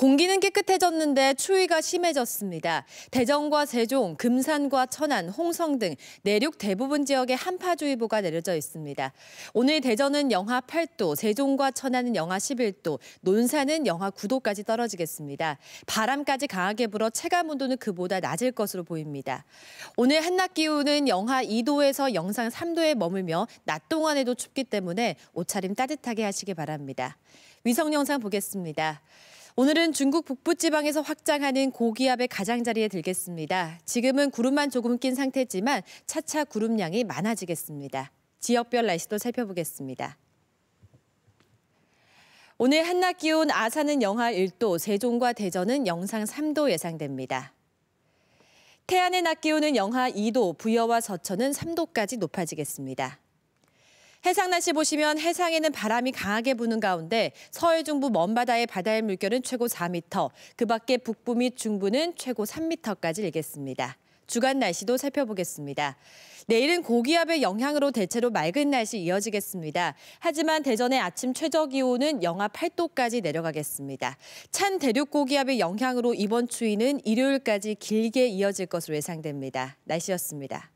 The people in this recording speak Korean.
공기는 깨끗해졌는데 추위가 심해졌습니다. 대전과 세종, 금산과 천안, 홍성 등 내륙 대부분 지역에 한파주의보가 내려져 있습니다. 오늘 대전은 영하 8도, 세종과 천안은 영하 11도, 논산은 영하 9도까지 떨어지겠습니다. 바람까지 강하게 불어 체감 온도는 그보다 낮을 것으로 보입니다. 오늘 한낮 기온은 영하 2도에서 영상 3도에 머물며 낮 동안에도 춥기 때문에 옷차림 따뜻하게 하시기 바랍니다. 위성 영상 보겠습니다. 오늘은 중국 북부 지방에서 확장하는 고기압의 가장자리에 들겠습니다. 지금은 구름만 조금 낀 상태지만 차차 구름량이 많아지겠습니다. 지역별 날씨도 살펴보겠습니다. 오늘 한낮 기온 아산은 영하 1도, 세종과 대전은 영상 3도 예상됩니다. 태안의 낮 기온은 영하 2도, 부여와 서천은 3도까지 높아지겠습니다. 해상 날씨 보시면 해상에는 바람이 강하게 부는 가운데 서해 중부 먼바다의 바다의 물결은 최고 4m, 그 밖에 북부 및 중부는 최고 3m까지 일겠습니다. 주간 날씨도 살펴보겠습니다. 내일은 고기압의 영향으로 대체로 맑은 날씨 이어지겠습니다. 하지만 대전의 아침 최저 기온은 영하 8도까지 내려가겠습니다. 찬 대륙 고기압의 영향으로 이번 추위는 일요일까지 길게 이어질 것으로 예상됩니다. 날씨였습니다.